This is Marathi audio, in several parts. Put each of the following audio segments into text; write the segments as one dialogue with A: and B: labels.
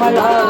A: మల్లా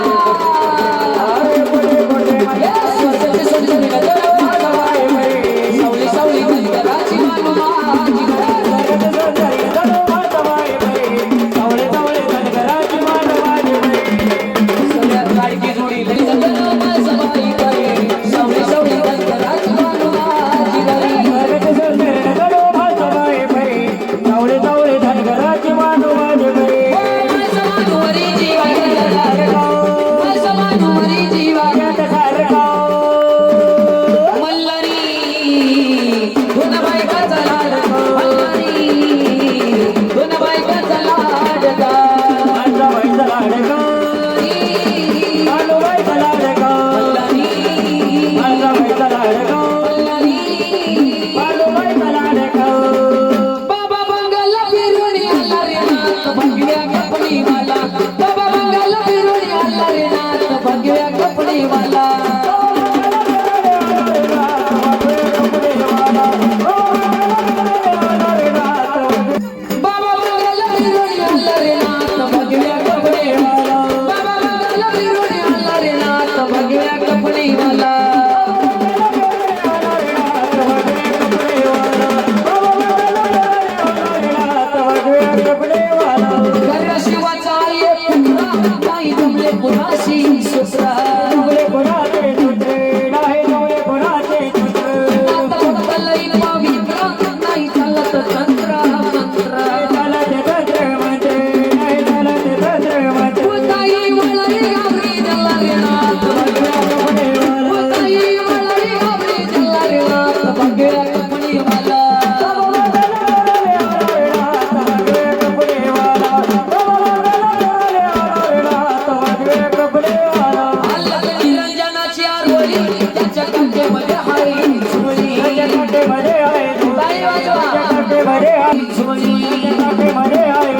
A: મરે હાય મરે હાય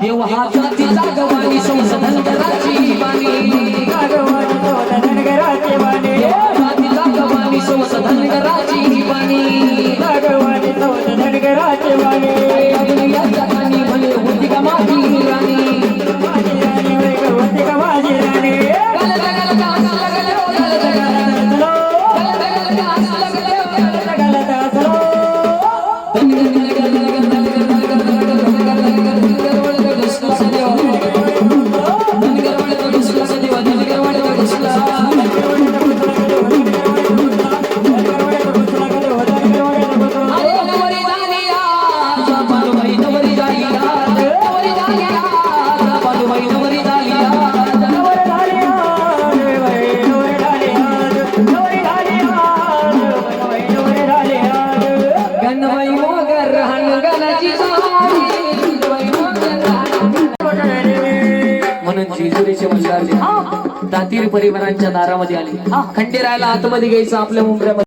A: देव
B: हाथ म्हणून तातीर परिवारांच्या दारामध्ये आले. खंडेरायला आतमध्ये घ्यायचं आपल्या मुंबऱ्यामध्ये